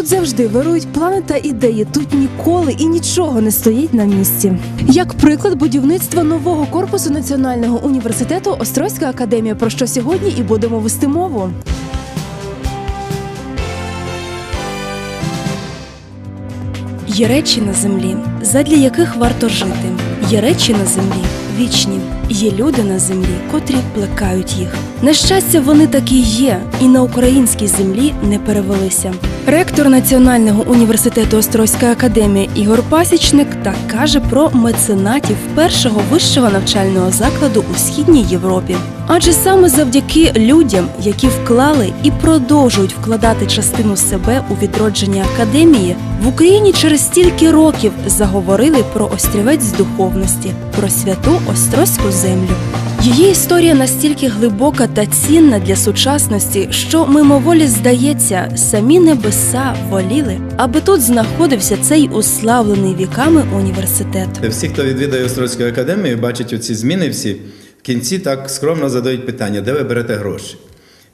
Тут завжди вирують плани та ідеї. Тут ніколи і нічого не стоїть на місці. Як приклад будівництва нового корпусу Національного університету Острозька академія, про що сьогодні і будемо вести мову. Є речі на землі, задля яких варто жити. Є речі на землі вічні. Є люди на землі, котрі плекають їх. На щастя, вони такі є, і на українській землі не перевелися. Ректор Національного університету Острозька академія Ігор Пасічник так каже про меценатів першого вищого навчального закладу у східній Європі. Адже саме завдяки людям, які вклали і продовжують вкладати частину себе у відродження академії, в Україні через стільки років заговорили про острівець духовності, про святу Острозьку землю. Її історія настільки глибока та цінна для сучасності, що мимоволі здається, самі небеса воліли, аби тут знаходився цей уславлений віками університет. Всі, хто відвідає Острозьку академію, бачать оці зміни всі, в кінці так скромно задають питання, де ви берете гроші.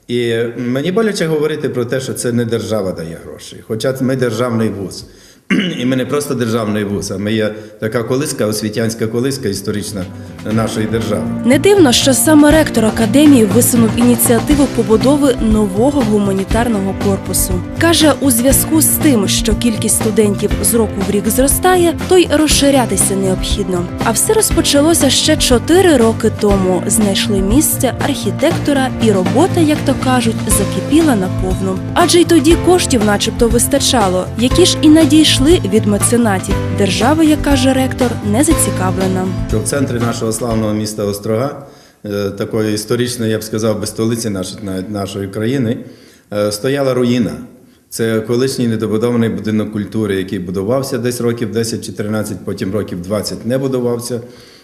І мені боляче говорити про те, що це не держава дає гроші. Хоча ми державний вуз. І ми не просто державний вуз, а ми є така колиска, освітянська колиска історична нашої держави. Не дивно, що саме ректор академії висунув ініціативу побудови нового гуманітарного корпусу. Каже, у зв'язку з тим, що кількість студентів з року в рік зростає, то й розширятися необхідно. А все розпочалося ще чотири роки тому. Знайшли місце архітектора, і робота, як то кажуть, закипіла наповну. Адже й тоді коштів, начебто, вистачало, які ж і надійшли від меценатів. Держава, як каже ректор, не зацікавлена. В центрі нашого славного міста Острога, е, такої історичної, я б сказав, би столиці нашої, країни, е, стояла руїна. Це колишній недобудований будинок культури, який будувався десь років 10 чи 13, потім років 20 не будувався.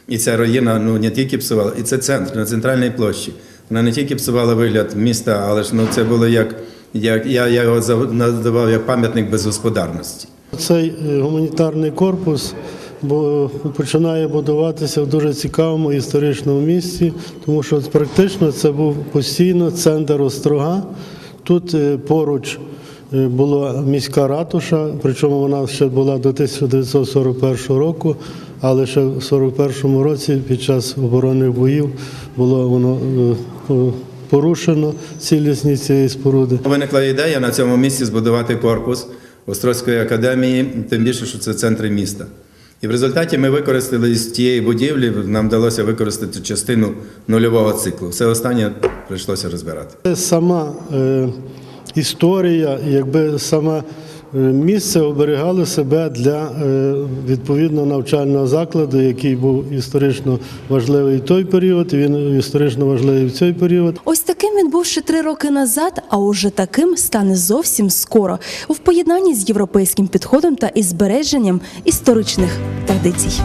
І ця руїна ну, не тільки псувала, і це центр на центральній площі. Вона не тільки псувала вигляд міста, але ж ну, це було як, як я, я його називав як пам'ятник безгосподарності. Цей е, гуманітарний корпус починає будуватися в дуже цікавому історичному місці, тому що практично це був постійно центр острога. Тут е, поруч е, була міська ратуша, причому вона ще була до 1941 року, але ще в 41 році під час оборонних боїв було воно порушено цілісність цієї споруди. Виникла ідея на цьому місці збудувати корпус Острозької академії, тим більше, що це центри міста. І в результаті ми використали з тієї будівлі, нам вдалося використати частину нульового циклу. Все останнє прийшлося розбирати. Сама е, історія, якби сама місце оберігало себе для е, відповідно навчального закладу, який був історично важливий в той період, і він історично важливий в цей період. Ось таким він був ще три роки назад, а уже таким стане зовсім скоро в поєднанні з європейським підходом та із збереженням історичних традицій.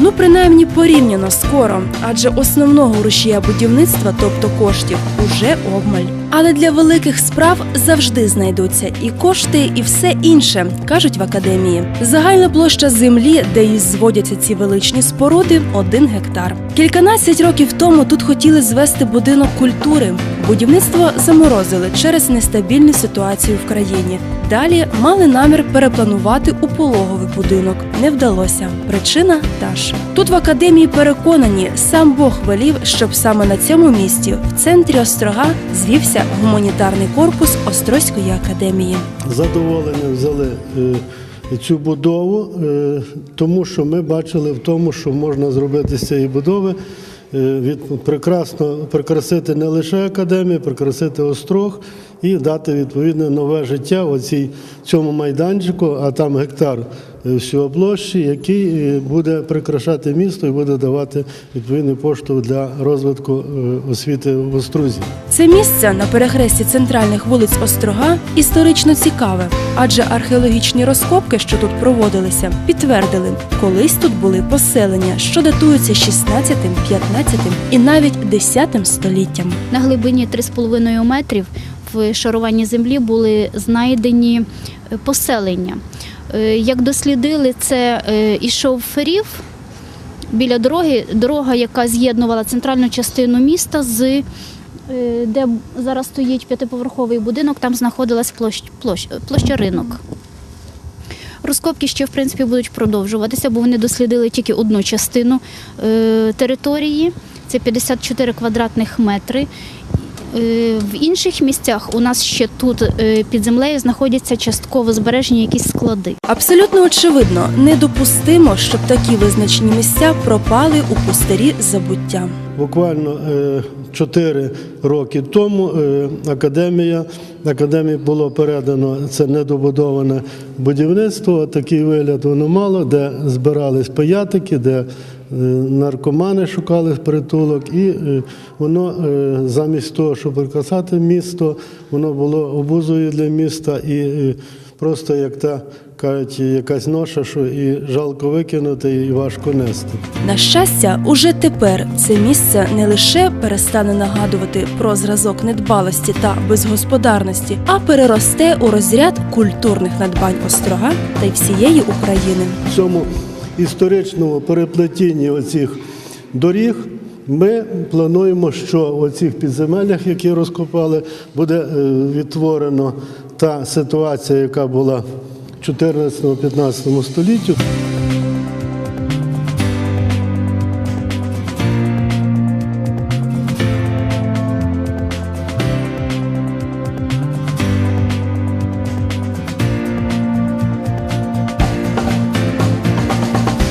Ну, принаймні порівняно скоро, адже основного рушія будівництва, тобто коштів, уже обмаль. Але для великих справ завжди знайдуться і кошти, і все інше, кажуть в академії. Загальна площа землі, де і зводяться ці величні споруди, один гектар. Кільканадцять років тому тут хотіли звести будинок культури. Будівництво заморозили через нестабільну ситуацію в країні. Далі мали намір перепланувати у пологовий будинок. Не вдалося. Причина та ж. Тут в академії переконані, сам Бог велів, щоб саме на цьому місці, в центрі острога, звівся гуманітарний корпус Острозької академії. задоволення взяли е, цю будову, е, тому що ми бачили в тому, що можна зробити з цієї будови. е, Від прекрасно прикрасити не лише академію, прикрасити острог і дати відповідне нове життя оцій цьому майданчику, а там гектар е, всього площі, який е, буде прикрашати місто і буде давати відповідний поштовх для розвитку е, освіти в Острузі. Це місце на перехресті центральних вулиць Острога історично цікаве, адже археологічні розкопки, що тут проводилися, підтвердили, колись тут були поселення, що датуються 16, 15 і навіть 10 століттям. На глибині 3,5 метрів в шаруванні землі були знайдені поселення. Е, Як дослідили, це е, ішов ферів біля дороги, дорога, яка з'єднувала центральну частину міста з е, де зараз стоїть п'ятиповерховий будинок, там знаходилась площ, площ, площа ринок. Розкопки ще в принципі будуть продовжуватися, бо вони дослідили тільки одну частину е, території. Це 54 квадратних метри. Е, В інших місцях у нас ще тут е, під землею знаходяться частково збережені якісь склади. Абсолютно очевидно, недопустимо, щоб такі визначені місця пропали у пустирі забуття. Буквально е, 4 роки тому академія, академії було передано це недобудоване будівництво. Такий вигляд воно мало, де збирались паятики, де наркомани шукали притулок, і е, воно е, замість того, щоб прикрасати місто, воно було обузою для міста і е, просто як та кажуть, якась ноша, що і жалко викинути, і важко нести. На щастя, уже тепер це місце не лише перестане нагадувати про зразок недбалості та безгосподарності, а переросте у розряд культурних надбань острога та й всієї України. В цьому історичному переплетіння оцих доріг ми плануємо, що в оцих підземеллях, які розкопали, буде відтворена відтворено та ситуація, яка була в 14-15 столітті.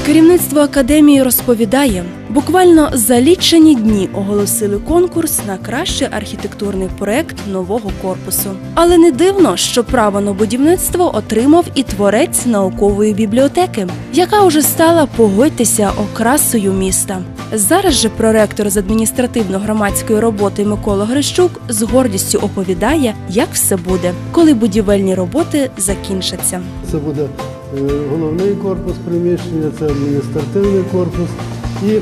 Керівництво академії розповідає, буквально за лічені дні оголосили конкурс на кращий архітектурний проект нового корпусу. Але не дивно, що право на будівництво отримав і творець наукової бібліотеки, яка уже стала погодьтеся окрасою міста. Зараз же проректор з адміністративно-громадської роботи Микола Грищук з гордістю оповідає, як все буде, коли будівельні роботи закінчаться. Це буде головний корпус приміщення, це адміністративний корпус. І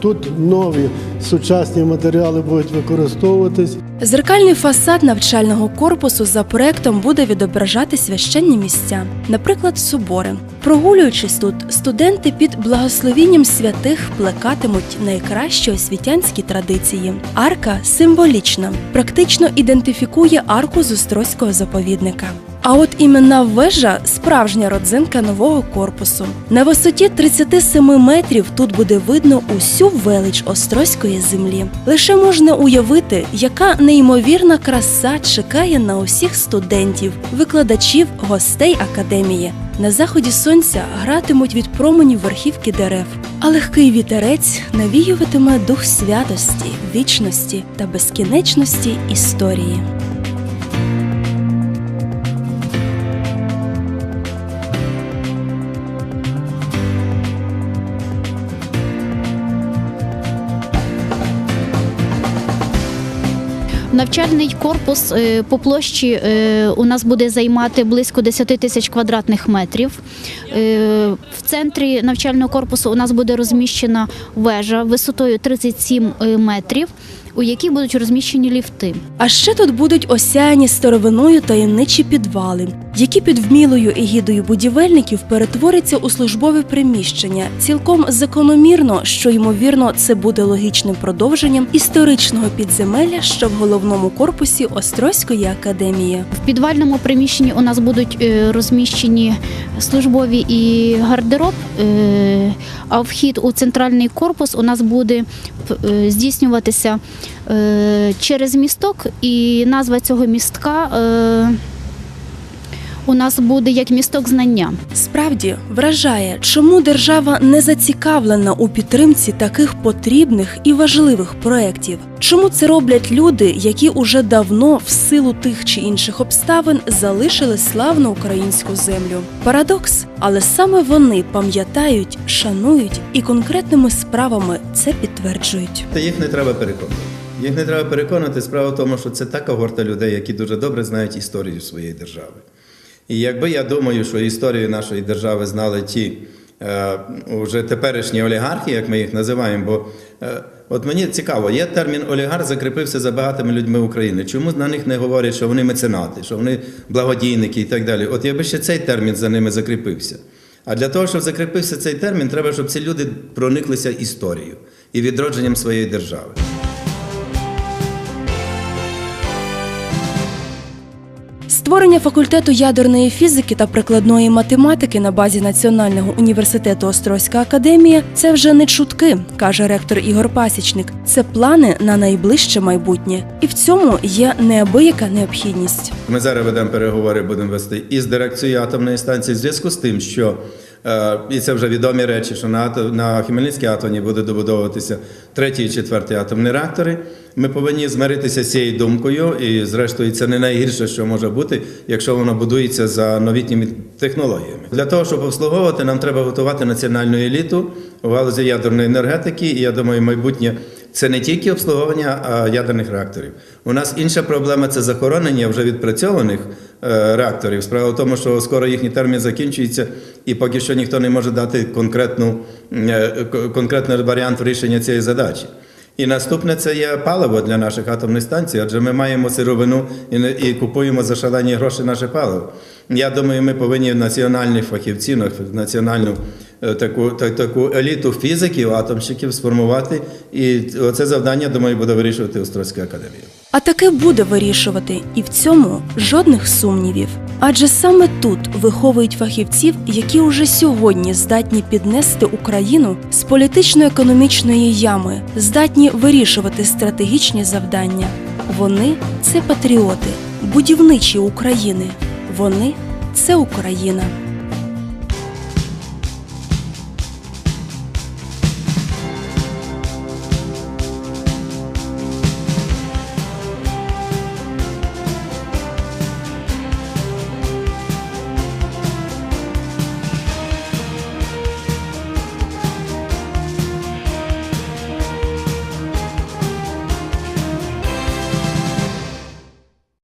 тут нові сучасні матеріали будуть використовуватись. Зеркальний фасад навчального корпусу за проектом буде відображати священні місця, наприклад, собори. Прогулюючись тут, студенти під благословінням святих плекатимуть найкращі освітянські традиції. Арка символічна, практично ідентифікує арку з Острозького заповідника. А от іменна вежа справжня родзинка нового корпусу. На висоті 37 метрів тут буде видно усю велич острозької землі. Лише можна уявити, яка неймовірна краса чекає на усіх студентів, викладачів, гостей академії. На заході сонця гратимуть від променів верхівки дерев, а легкий вітерець навіюватиме дух святості, вічності та безкінечності історії. Навчальний корпус е, по площі е, у нас буде займати близько 10 тисяч квадратних метрів. Е, В центрі навчального корпусу у нас буде розміщена вежа висотою 37 метрів, у якій будуть розміщені ліфти. А ще тут будуть осяяні старовиною таємничі підвали, які під вмілою егідою будівельників перетворяться у службове приміщення. Цілком закономірно, що ймовірно це буде логічним продовженням історичного підземелля, що в головному корпусі Острозької академії. В підвальному приміщенні у нас будуть е, розміщені службові і гардероб, е, а вхід у центральний корпус у нас буде е, здійснюватися е, через місток, і назва цього містка у нас буде як місток знання. Справді вражає, чому держава не зацікавлена у підтримці таких потрібних і важливих проєктів. Чому це роблять люди, які уже давно, в силу тих чи інших обставин, залишили славну українську землю? Парадокс, але саме вони пам'ятають, шанують і конкретними справами це підтверджують. Та їх не треба переконувати. Їх не треба переконати. Справа в тому, що це та когорта людей, які дуже добре знають історію своєї держави. І якби я думаю, що історію нашої держави знали ті е, уже теперішні олігархи, як ми їх називаємо, бо е, от мені цікаво, є термін олігарх закріпився за багатими людьми України. Чому на них не говорять, що вони меценати, що вони благодійники і так далі? От якби ще цей термін за ними закріпився. А для того, щоб закріпився цей термін, треба, щоб ці люди прониклися історією і відродженням своєї держави. Створення факультету ядерної фізики та прикладної математики на базі Національного університету Острозька академія це вже не чутки, каже ректор Ігор Пасічник. Це плани на найближче майбутнє, і в цьому є неабияка необхідність. Ми зараз ведемо переговори, будемо вести із дирекцією атомної станції в зв'язку з тим, що і це вже відомі речі, що на, на Хмельницькій атомі буде добудовуватися третій і четвертий атомні реактори. Ми повинні змиритися з цією думкою, і зрештою це не найгірше, що може бути, якщо воно будується за новітніми технологіями. Для того, щоб обслуговувати, нам треба готувати національну еліту у галузі ядерної енергетики. І я думаю, майбутнє це не тільки обслуговування ядерних реакторів. У нас інша проблема це захоронення вже відпрацьованих е, реакторів. Справа в тому, що скоро їхній термін закінчується, і поки що ніхто не може дати конкретну, е, конкретний варіант рішення цієї задачі. І наступне це є паливо для наших атомних станцій, адже ми маємо сировину і, і купуємо за шалені гроші наше паливо. Я думаю, ми повинні національних фахівців, національну таку, та- таку еліту фізиків, атомщиків сформувати. І це завдання, думаю, буде вирішувати Острозька академія. А таки буде вирішувати, і в цьому жодних сумнівів. Адже саме тут виховують фахівців, які уже сьогодні здатні піднести Україну з політично-економічної ями, здатні вирішувати стратегічні завдання. Вони це патріоти, будівничі України. Вони це Україна.